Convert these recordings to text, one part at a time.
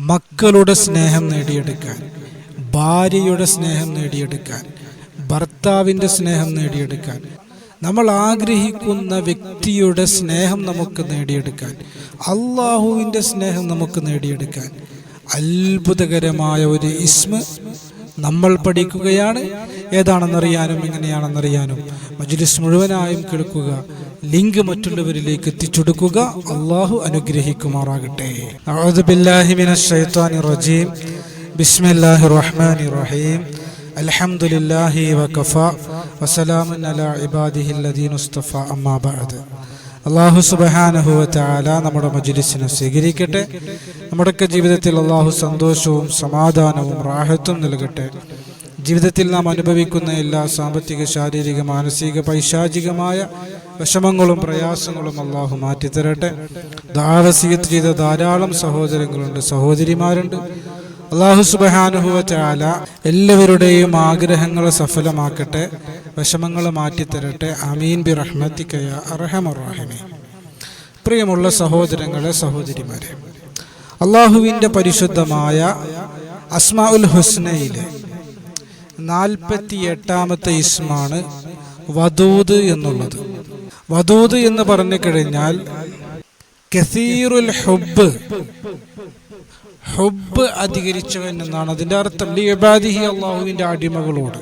മക്കളുടെ സ്നേഹം നേടിയെടുക്കാൻ ഭാര്യയുടെ സ്നേഹം നേടിയെടുക്കാൻ ഭർത്താവിന്റെ സ്നേഹം നേടിയെടുക്കാൻ നമ്മൾ ആഗ്രഹിക്കുന്ന വ്യക്തിയുടെ സ്നേഹം നമുക്ക് നേടിയെടുക്കാൻ അള്ളാഹുവിന്റെ സ്നേഹം നമുക്ക് നേടിയെടുക്കാൻ അത്ഭുതകരമായ ഒരു ഇസ്മ നമ്മൾ പഠിക്കുകയാണ്. ഏതാണെന്നറിയാനും എങ്ങനെയാണെന്നറിയാനും മജ്ലിസ് മുഴുവനായും കേൾക്കുക. ലിങ്ക് മറ്റുള്ളവരിലേക്ക് എത്തിച്ചെടുക്കുക അള്ളാഹു അനുഗ്രഹിക്കുമാറാകട്ടെ. ശൈത്വാനിർ റജീം. ബിസ്മില്ലാഹിർ റഹ്മാനിർ റഹീം. അൽഹംദുലില്ലാഹി വകഫ വസലാമുൻ അലാ ഇബാദിഹിൽ ലദീന ഉസ്തഫ. അമ്മാ ബഅദ്. അള്ളാഹു സുബഹാനഹു വതആല നമ്മുടെ മജ്ലിസിനെ സ്വീകരിക്കട്ടെ. നമ്മുടെയൊക്കെ ജീവിതത്തിൽ അള്ളാഹു സന്തോഷവും സമാധാനവും റാഹത്തും നൽകട്ടെ. ജീവിതത്തിൽ നാം അനുഭവിക്കുന്ന എല്ലാ സാമ്പത്തിക ശാരീരിക മാനസിക പൈശാചികമായ വിഷമങ്ങളും പ്രയാസങ്ങളും അള്ളാഹു മാറ്റിത്തരട്ടെ. ദാവസീയത്ത് ചെയ്ത ധാരാളം സഹോദരങ്ങളുണ്ട് സഹോദരിമാരുണ്ട്. അള്ളാഹു സുബഹാനുഹുവ ചാല എല്ലാവരുടെയും ആഗ്രഹങ്ങളെ സഫലമാക്കട്ടെ വിഷമങ്ങൾ മാറ്റിത്തരട്ടെ. അമീൻ ബി റഹ്മത്തിക്കയ അർഹമറാഹിമേ പ്രിയമുള്ള സഹോദരങ്ങളെ സഹോദരിമാരെ അള്ളാഹുവിന്റെ പരിശുദ്ധമായ അസ്മാ ഉൽ ഹുസ്നയിലെ നാൽപ്പത്തി എട്ടാമത്തെ ഇസ്മാണ് വദൂദ് എന്നുള്ളത്. വദൂദ് എന്ന് പറഞ്ഞു കഴിഞ്ഞാൽ കസീറുൽ ഹുബ്. ഹുബ് അധികരിച്ചവൻ എന്നാണ്. അതിന്റെ അർത്ഥം അള്ളാഹുവിന്റെ അടിമകളോട്.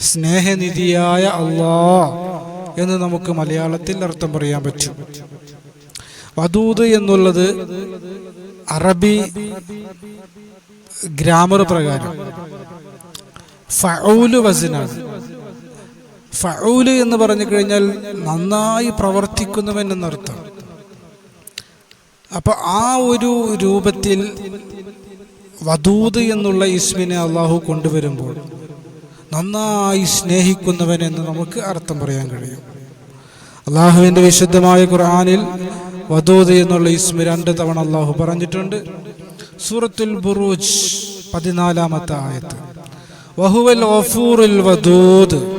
സ്നേഹനിധിയായ അള്ളാ എന്ന് നമുക്ക് മലയാളത്തിൽ അർത്ഥം പറയാൻ പറ്റും. വധൂത് എന്നുള്ളത് അറബി ഗ്രാമർ പ്രകാരം. ഫൗലു വസനാണ്. ഫഊൽ എന്ന് പറഞ്ഞു കഴിഞ്ഞാൽ നന്നായി പ്രവർത്തിക്കുന്നവൻ എന്നർത്ഥം. അപ്പൊ ആ ഒരു രൂപത്തിൽ വധൂത് എന്നുള്ള ഇസ്മിനെ അള്ളാഹു കൊണ്ടുവരുമ്പോൾ നന്നായി സ്നേഹിക്കുന്നവൻ എന്ന് നമുക്ക് അർത്ഥം പറയാൻ കഴിയും. അള്ളാഹുവിന്റെ വിശുദ്ധമായ ഖുർആാനിൽ വധൂത് എന്നുള്ള ഇസ്മി രണ്ട് തവണ അള്ളാഹു പറഞ്ഞിട്ടുണ്ട്. സൂറത്തുൽ ബുറൂജ് പതിനാലാമത്തെ ആയത്ത്. വഹുവൽ വദൂദ്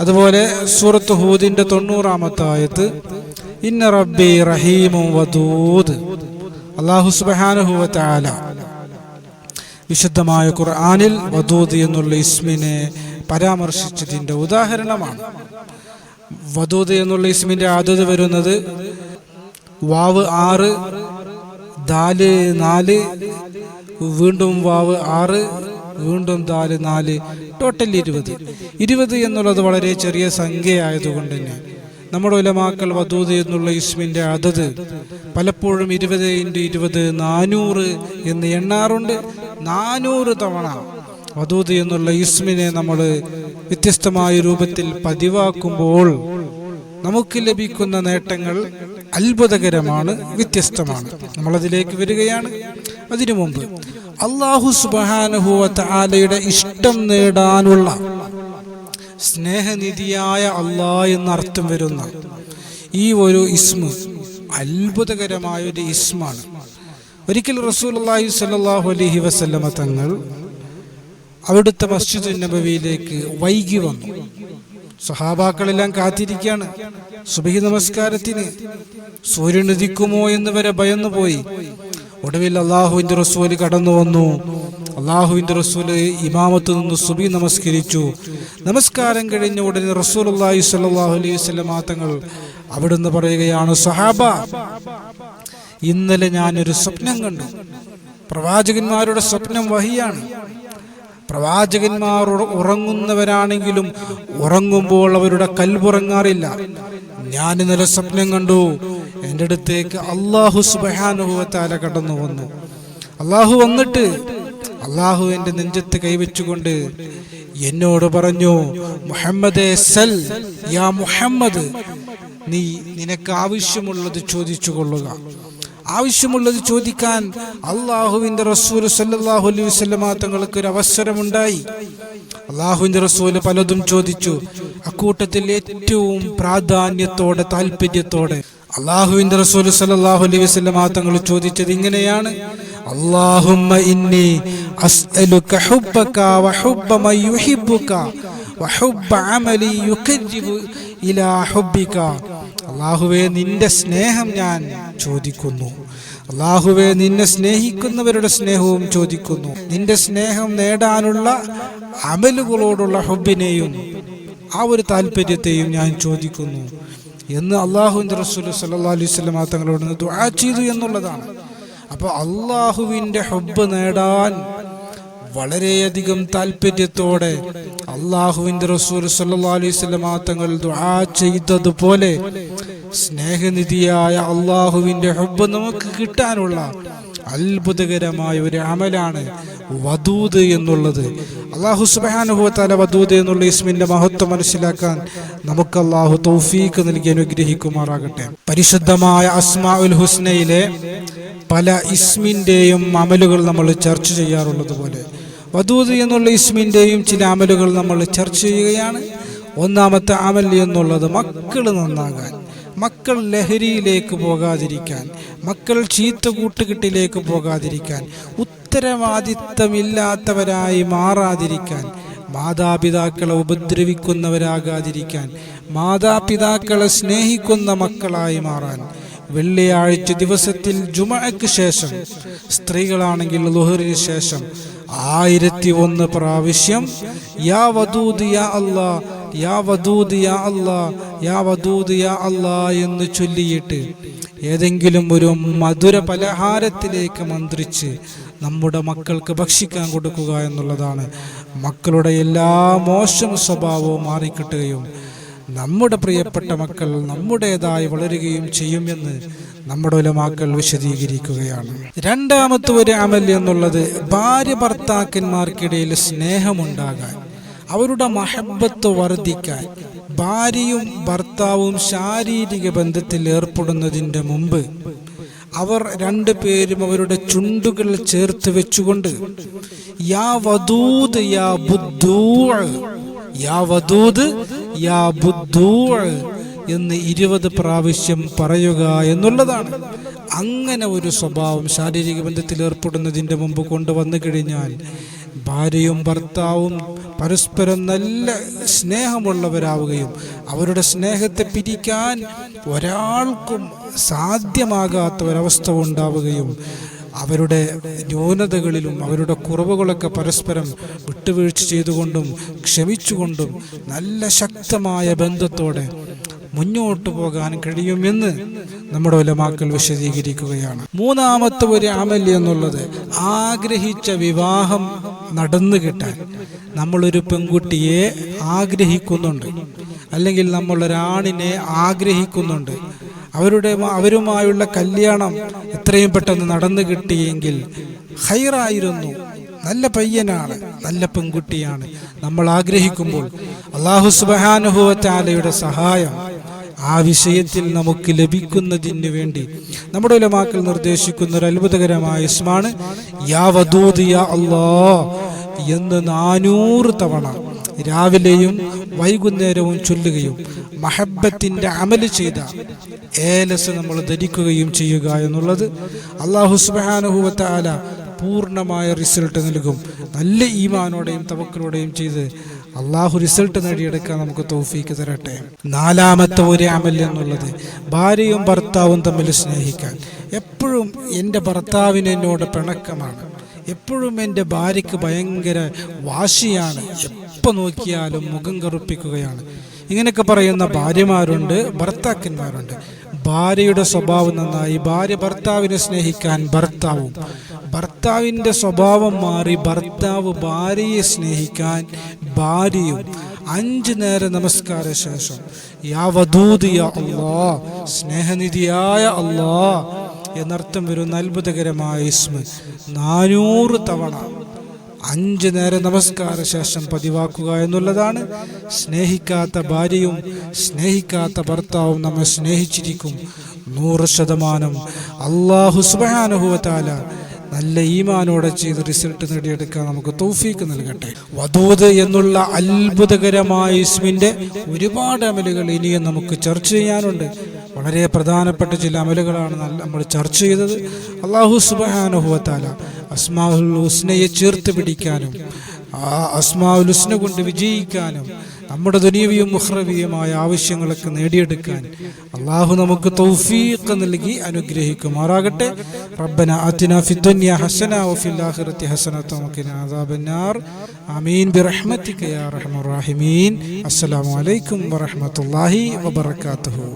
അതുപോലെ സൂറത്ത് ഹൂദിന്റെ തൊണ്ണൂറാമത്തെ ആയത്ത് ഇന്ന റബ്ബി റഹീമും വദൂദ്. അള്ളാഹു സുബ്ഹാനഹു വതആല വിശുദ്ധമായ ഖുർആനിൽ വദൂദ് എന്നുള്ള ഇസ്മിനെ പരാമർശിച്ചതിന്റെ ഉദാഹരണമാണ്. വദൂദ് എന്നുള്ള ഇസ്മിന്റെ ആദ്യത വരുന്നത് വാവ് ആറ് ദാൽ നാല് വീണ്ടും വാവ് ആറ് വീണ്ടും ദാൽ നാല് ടോട്ടൽ ഇരുപത്. ഇരുപത് എന്നുള്ളത് വളരെ ചെറിയ സംഖ്യയായതുകൊണ്ട് തന്നെ. നമ്മുടെ ഉലമാക്കൾ വധൂത് എന്നുള്ള ഇസ്മിന്റെ അതത് പലപ്പോഴും ഇരുപത് ഇന്റു ഇരുപത് നാനൂറ് എന്ന് എണ്ണാറുണ്ട്. നാനൂറ് തവണ വധൂത് എന്നുള്ള ഇസ്മിനെ നമ്മൾ വ്യത്യസ്തമായ രൂപത്തിൽ പതിവാക്കുമ്പോൾ നമുക്ക് ലഭിക്കുന്ന നേട്ടങ്ങൾ അത്ഭുതകരമാണ് വ്യത്യസ്തമാണ്. നമ്മളതിലേക്ക് വരികയാണ്. അതിനു മുമ്പ് അള്ളാഹു സുബാനുഭൂവത്ത് ഇഷ്ടം നേടാനുള്ള സ്നേഹനിധിയായ അള്ളാ എന്നർത്ഥം വരുന്ന ഈ ഒരു ഇസ്മു അത്ഭുതകരമായ ഒരു ഇസ്മാണ്. ഒരിക്കൽ റസൂൽ അള്ളാഹി സല്ലാഹു അലഹി വസല്ലമ തങ്ങൾ അവിടുത്തെ മസ്ജിദ് നബവിയിലേക്ക് വൈകി വന്നു. സഹാബാക്കളെല്ലാം കാത്തിരിക്കുകയാണ് സുബഹി നമസ്കാരത്തിന് സൂര്യൻ ഉദിക്കുമോ എന്ന് വരെ ഭയന്നു പോയി ഒടുവിൽ അള്ളാഹുവിന്റെ റസൂൽ കടന്നു വന്നു. അള്ളാഹുവിന്റെ റസൂൽ ഇമാമത്ത് നിന്ന് സുബി നമസ്കരിച്ചു. നമസ്കാരം കഴിഞ്ഞ ഉടനെ റസൂൽ അള്ളാഹി സല്ലാഹു അലൈഹി വസല്ലമ തങ്ങൾ അവിടുന്ന് പറയുകയാണ് സഹാബ ഇന്നലെ ഞാനൊരു സ്വപ്നം കണ്ടു. പ്രവാചകന്മാരുടെ സ്വപ്നം വഹിയാണ്. പ്രവാചകന്മാർ ഉറങ്ങുന്നവരാണെങ്കിലും ഉറങ്ങുമ്പോൾ അവരുടെ കൽവുറങ്ങാറില്ല ഞാൻ ഇന്നലെ സ്വപ്നം കണ്ടു. എന്റെ അടുത്തേക്ക് അള്ളാഹു സുബാനുഭവത്താല കടന്നു വന്നു. അള്ളാഹു വന്നിട്ട് അള്ളാഹു എന്റെ നെഞ്ചത്ത് കൈവച്ചുകൊണ്ട് എന്നോട് പറഞ്ഞു മുഹമ്മദ് സൽ യാ മുഹമ്മദ് നീ നിനക്ക് ആവശ്യമുള്ളത് ചോദിച്ചു കൊള്ളുക. ആവശ്യമുള്ളത് ചോദിക്കാൻ അള്ളാഹുവിന്റെ റസൂൽ സല്ലാഹു അലൈഹി വസല്ലമ തങ്ങൾക്ക് ഒരു അവസരമുണ്ടായി. അള്ളാഹുവിന്റെ റസൂൽ പലതും ചോദിച്ചു. അക്കൂട്ടത്തിൽ ഏറ്റവും പ്രാധാന്യത്തോടെ താല്പര്യത്തോടെ അള്ളാഹുവിന്റെ റസൂൽ സല്ലല്ലാഹു അലൈഹി വസല്ലം തങ്ങൾ ചോദിച്ചത് ഇങ്ങനെയാണ്. അല്ലാഹുമ്മ ഇന്നി അസ്അലുക ഹുബ്ബക മൻ യുഹിബ്ബുക ഇലാ ഹുബ്ബിക. അല്ലാഹുവേ നിന്റെ സ്നേഹം ഞാൻ ചോദിക്കുന്നു. അള്ളാഹുവെ നിന്നെ സ്നേഹിക്കുന്നവരുടെ സ്നേഹവും ചോദിക്കുന്നു. നിന്റെ സ്നേഹം നേടാനുള്ള അമലുകളോടുള്ള ഹുബിനെയും ആ ഒരു താല്പര്യത്തെയും ഞാൻ ചോദിക്കുന്നു. എന്ന് അള്ളാഹുവിന്റെ റസൂൽ സല്ലാ അലൈഹി സ്വലമ തങ്ങളോട് ദുആ ചെയ്തു എന്നുള്ളതാണ്. അപ്പോൾ അള്ളാഹുവിന്റെ ഹബ്ബ് നേടാൻ വളരെയധികം താല്പര്യത്തോടെ അള്ളാഹുവിന്റെ റസൂൽ സല്ലാ അലൈഹി സ്വലമ തങ്ങൾ ദുആ ചെയ്തതുപോലെ സ്നേഹനിധിയായ അള്ളാഹുവിന്റെ ഹബ്ബ് നമുക്ക് കിട്ടാനുള്ള അത്ഭുതകരമായ ഒരു അമലാണ് വദൂദ് എന്നുള്ളത്. അള്ളാഹു സുബാനുഭവത്താല വദൂദ് എന്നുള്ള ഇസ്മിന്റെ മഹത്വം മനസ്സിലാക്കാൻ നമുക്ക് അള്ളാഹു തൗഫീക്ക് നൽകി അനുഗ്രഹിക്കുമാറാകട്ടെ. പരിശുദ്ധമായ അസ്മാ ഉൽ ഹുസ്നയിലെ പല ഇസ്മിന്റെയും അമലുകൾ നമ്മൾ ചർച്ച ചെയ്യാറുള്ളത് പോലെ. വദൂദ് എന്നുള്ള ഇസ്മിന്റെയും ചില അമലുകൾ നമ്മൾ ചർച്ച ചെയ്യുകയാണ്. ഒന്നാമത്തെ അമൽ എന്നുള്ളത് മക്കൾ നന്നാകാൻ. മക്കൾ ലഹരിയിലേക്ക് പോകാതിരിക്കാൻ മക്കൾ ചീത്ത കൂട്ടുകെട്ടിലേക്ക് പോകാതിരിക്കാൻ ഉത്തരവാദിത്തമില്ലാത്തവരായി മാറാതിരിക്കാൻ മാതാപിതാക്കളെ ഉപദ്രവിക്കുന്നവരാകാതിരിക്കാൻ മാതാപിതാക്കളെ സ്നേഹിക്കുന്ന മക്കളായി മാറാൻ വെള്ളിയാഴ്ച ദിവസത്തിൽ ജുമയ്ക്ക് ശേഷം സ്ത്രീകളാണെങ്കിൽ ലുഹറിന് ശേഷം ആയിരത്തി ഒന്ന് പ്രാവശ്യം യാ വദൂദ് യാ അല്ലാ യാ വദൂദ് യാ അല്ലാ യാ വദൂദ് യാ അള്ളാ എന്ന് ചൊല്ലിയിട്ട് ഏതെങ്കിലും ഒരു മധുര പലഹാരത്തിലേക്ക് മന്ത്രിച്ച് നമ്മുടെ മക്കൾക്ക് ഭക്ഷിക്കാൻ കൊടുക്കുക എന്നുള്ളതാണ്. മക്കളുടെ എല്ലാ മോശം സ്വഭാവവും മാറിക്കിട്ടുകയും നമ്മുടെ പ്രിയപ്പെട്ട മക്കൾ നമ്മുടേതായി വളരുകയും ചെയ്യുമെന്ന് നമ്മുടെ ഉലമാക്കൾ വിശദീകരിക്കുകയാണ്. രണ്ടാമത്തെ ഒരു അമൽ എന്നുള്ളത് ഭാര്യ ഭർത്താക്കന്മാർക്കിടയിൽ സ്നേഹമുണ്ടാകാൻ അവരുടെ മഹബത്ത് വർദ്ധിക്കാൻ ഭാര്യയും ഭർത്താവും ശാരീരിക ബന്ധത്തിൽ ഏർപ്പെടുന്നതിന്റെ മുമ്പ് അവർ രണ്ടുപേരും അവരുടെ ചുണ്ടുകൾ ചേർത്ത് വെച്ചുകൊണ്ട് യാ വധൂത് യാ ബുദ്ധൂ യാ വധൂത് യാ ബുദ്ധൂ എന്ന് ഇരുപത് പ്രാവശ്യം പറയുക എന്നുള്ളതാണ്. അങ്ങനെ ഒരു സ്വഭാവം ശാരീരിക ബന്ധത്തിൽ ഏർപ്പെടുന്നതിന്റെ മുമ്പ് കൊണ്ടുവന്നു കഴിഞ്ഞാൽ ഭാര്യയും ഭർത്താവും പരസ്പരം നല്ല സ്നേഹമുള്ളവരാവുകയും അവരുടെ സ്നേഹത്തെ പിരിക്കാൻ ഒരാൾക്കും സാധ്യമാകാത്ത ഒരവസ്ഥ ഉണ്ടാവുകയും അവരുടെ ന്യൂനതകളിലും അവരുടെ കുറവുകളൊക്കെ പരസ്പരം വിട്ടുവീഴ്ച ചെയ്തുകൊണ്ടും ക്ഷമിച്ചുകൊണ്ടും നല്ല ശക്തമായ ബന്ധത്തോടെ മുന്നോട്ട് പോകാൻ കഴിയുമെന്ന് നമ്മുടെ ഒലമാക്കൾ വിശദീകരിക്കുകയാണ്. മൂന്നാമത്തെ ഒരു അമൽ എന്നുള്ളത് ആഗ്രഹിച്ച വിവാഹം നടന്നു കിട്ടാൻ. നമ്മളൊരു പെൺകുട്ടിയെ ആഗ്രഹിക്കുന്നുണ്ട്. അല്ലെങ്കിൽ നമ്മളൊരാണിനെ ആഗ്രഹിക്കുന്നുണ്ട്. അവരുടെ അവരുമായുള്ള കല്യാണം എത്രയും പെട്ടെന്ന് നടന്നു കിട്ടിയെങ്കിൽ ഹൈറായിരുന്നു. നല്ല പയ്യനാണ് നല്ല പെൺകുട്ടിയാണ്. നമ്മൾ ആഗ്രഹിക്കുമ്പോൾ അള്ളാഹു സുബാനുഭവത്താലയുടെ സഹായം ആ വിഷയത്തിൽ നമുക്ക് ലഭിക്കുന്നതിന് വേണ്ടി നമ്മുടെ ഉലമാക്കൾ നിർദ്ദേശിക്കുന്ന ഒരു അത്ഭുതകരമായ ഇസ്മാണ് യാ യാ അല്ലാ എന്ന് നാനൂറ് തവണ രാവിലെയും വൈകുന്നേരവും ചൊല്ലുകയും മഹബത്തിന്റെ അമൽ ചെയ്ത ഏലസ് നമ്മൾ ധരിക്കുകയും ചെയ്യുക എന്നുള്ളത് അള്ളാഹു സുബാനുഭവത്താല പൂർണമായ റിസൾട്ട് നൽകും. നല്ല ഈമാനോടെയും തവക്കലോടെയും ചെയ്ത് അള്ളാഹു റിസൾട്ട് നേടിയെടുക്കാൻ നമുക്ക് തോഫീക്ക് തരട്ടെ. നാലാമത്തെ ഒരു അമൽ എന്നുള്ളത് ഭാര്യയും ഭർത്താവും തമ്മിൽ സ്നേഹിക്കാൻ. എപ്പോഴും എന്റെ ഭർത്താവിന് എന്നോട് പിണക്കമാണ്. എപ്പോഴും എന്റെ ഭാര്യയ്ക്ക് ഭയങ്കര വാശിയാണ്. എപ്പോൾ നോക്കിയാലും മുഖം കറുപ്പിക്കുകയാണ്. ഇങ്ങനെയൊക്കെ പറയുന്ന ഭാര്യമാരുണ്ട് ഭർത്താക്കന്മാരുണ്ട്. ഭാര്യയുടെ സ്വഭാവം നന്നായി ഭാര്യ ഭർത്താവിനെ സ്നേഹിക്കാൻ ഭർത്താവും. ഭർത്താവിന്റെ സ്വഭാവം മാറി ഭർത്താവ് ഭാര്യയെ സ്നേഹിക്കാൻ ഭാര്യയും. അഞ്ച് നേര നമസ്കാര ശേഷം യാ വധൂതിയ അള്ളാ സ്നേഹനിധിയായ അല്ലാ എന്നർത്ഥം വരുന്ന അത്ഭുതകരമായ ഇസ്മ. നാനൂറ് തവണ അഞ്ച് നേര നമസ്കാര ശേഷം പതിവാക്കുക എന്നുള്ളതാണ്. സ്നേഹിക്കാത്ത ഭാര്യയും സ്നേഹിക്കാത്ത ഭർത്താവും നമ്മെ സ്നേഹിച്ചിരിക്കും. നൂറ് ശതമാനം. അള്ളാഹു സുബാനുഭവത്താല നല്ല ഈമാനോടെ ചെയ്ത് റിസൾട്ട് നേടിയെടുക്കാൻ നമുക്ക് തൗഫീക്ക് നൽകട്ടെ. വധൂത് എന്നുള്ള അത്ഭുതകരമായ ഇസ്മിന്റെ ഒരുപാട് അമലുകൾ ഇനിയും നമുക്ക് ചർച്ച ചെയ്യാനുണ്ട്. വളരെ പ്രധാനപ്പെട്ട ചില അമലുകളാണ് നമ്മൾ ചർച്ച ചെയ്തത്. അള്ളാഹു സുബാനുഹുവത്താല അസ്മാഉൽ ഹുസ്നയെ ചേർത്ത് പിടിക്കാനും ആ അസ്മാഉൽ ഹുസ്ന കൊണ്ട് വിജയിക്കാനും നമ്മുടെ ദുനിയവിയും മുഹ്റവിയുമായ ആവശ്യങ്ങളൊക്കെ നേടിയെടുക്കാൻ അള്ളാഹു നമുക്ക് തൗഫീഖ് നൽകി അനുഗ്രഹിക്കുമാറാകട്ടെ. റബ്ബന അതിന ഫിദ്ദുനിയ ഹസന വഫിൽ ആഖിറതി ഹസനത വഖിന അദാബന്നാർ. ആമീൻ. ബിറഹ്മതിക യാ അർഹമർ റഹീമീൻ. അസ്സലാമു അലൈക്കും വറഹ്മത്തുള്ളാഹി വബറകാതുഹു